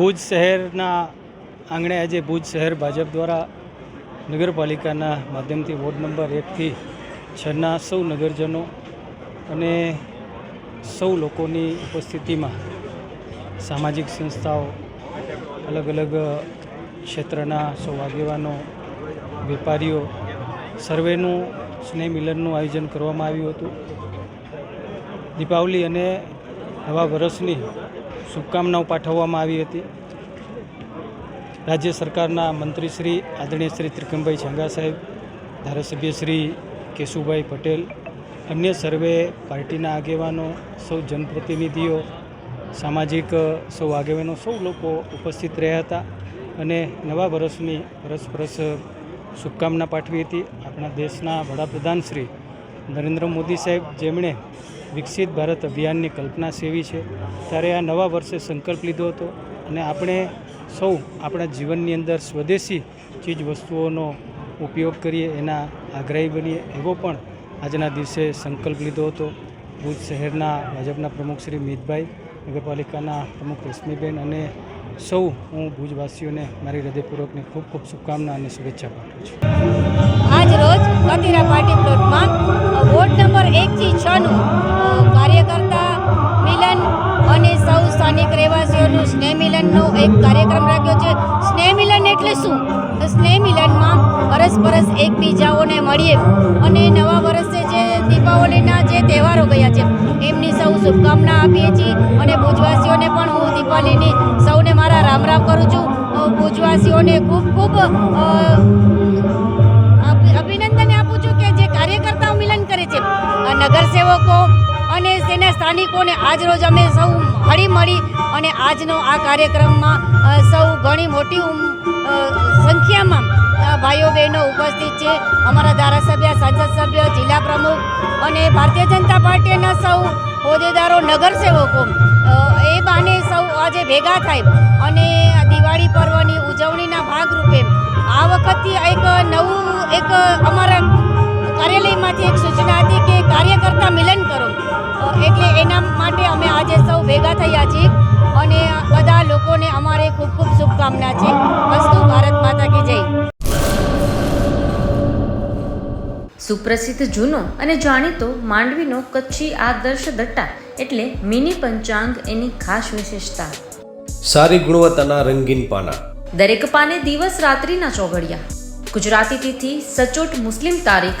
ભુજ શહેરના આંગણે આજે ભુજ શહેર ભાજપ દ્વારા નગરપાલિકાના માધ્યમથી વોર્ડ નંબર એકથી છના સૌ નગરજનો અને સૌ લોકોની ઉપસ્થિતિમાં સામાજિક સંસ્થાઓ, અલગ અલગ ક્ષેત્રના સૌ આગેવાનો, વેપારીઓ, સર્વેનું સ્નેહ મિલનનું આયોજન કરવામાં આવ્યું હતું. દીપાવલી અને નવા વર્ષની શુભકામનાઓ પાઠવવામાં આવી હતી. રાજ્ય સરકારના મંત્રી શ્રી આદરણીય શ્રી ત્રિકમભાઈ છંગા સાહેબ, ધારાસભ્ય શ્રી કેશુભાઈ પટેલ, અન્ય સર્વે પાર્ટીના આગેવાનો, સૌ જનપ્રતિનિધિઓ, સામાજિક, સૌ આગેવાનો, સૌ લોકો ઉપસ્થિત રહ્યા હતા અને નવા વર્ષની પરસ્પરસ શુભકામના પાઠવી હતી. આપણા દેશના વડાપ્રધાન શ્રી નરેન્દ્ર મોદી સાહેબ જેમણે વિકસિત ભારત અભિયાનની કલ્પના સેવી છે, ત્યારે આ નવા વર્ષે સંકલ્પ લીધો હતો અને આપણે સૌ આપણા જીવનની અંદર સ્વદેશી ચીજ વસ્તુઓનો ઉપયોગ કરીએ, એના આગ્રહી બનીએ, એવો પણ આજના દિવસે સંકલ્પ લીધો હતો. ભુજ શહેરના ભાજપના પ્રમુખ શ્રી મિતભાઈ, નગરપાલિકાના પ્રમુખ રશ્મિબેન અને સૌ હું ભુજવાસીઓને મારી હૃદયપૂર્વકની ખૂબ ખૂબ શુભકામના અને શુભેચ્છા પાઠવું છું. આજ રોજ પાર્ટી પ્લોટમાં સ્નેહ મિલનનો એક કાર્યક્રમ રાખ્યો છે. સ્નેહ મિલન એટલે શું? સ્નેહ મિલનમાં પરસ્પરસ એકબીજાઓને મળીએ અને નવા વર્ષે જે દીપાવલીના જે તહેવારો ગયા છે, એમની સૌ શુભકામના આપીએ છીએ અને ભુજવાસીઓને પણ હું દીપાવલીની સૌને મારા રામ રામ કરું છું. ભુજવાસીઓને ખૂબ ખૂબ અભિનંદન આપું છું કે જે કાર્યકર્તાઓ મિલન કરે છે. નગરસેવકો અને તેના સ્થાનિકોને આજ રોજ અમે સૌ મળી અને આજનો આ કાર્યક્રમમાં સૌ ઘણી મોટી સંખ્યામાં ભાઈઓ બહેનો ઉપસ્થિત છે. અમારા ધારાસભ્ય સંસદ સભ્ય જિલ્લા પ્રમુખ અને ભારતીય જનતા પાર્ટીના સૌ હોદ્દેદારો, નગરસેવકો એ બાને સૌ આજે ભેગા થાય અને દિવાળી પર્વની ઉજવણીના ભાગરૂપે આ વખતથી એક નવું, એક અમારા કાર્યાલયમાંથી એક સૂચના હતી કે કાર્યકર્તા મિલન કરો. એટલે એના માટે અમે આજે સૌ ભેગા થયા છીએ અને બધા લોકોને અમારે ખૂબ ખૂબ શુભકામના છે. વસ્તુ ભારત માતા કી જય. સુપ્રસિદ્ધ જૂનો અને જાણીતો માંડવીનો કચ્છી આદર્શ દટ્ટા એટલે મિની પંચાંગ એની ખાસ વિશેષતા. સારી ગુણવત્તાના રંગીન પાના. દરેક પાને દિવસ રાત્રિના ચોઘડિયા. ગુજરાતી તિથિ સચોટ મુસ્લિમ તારીખ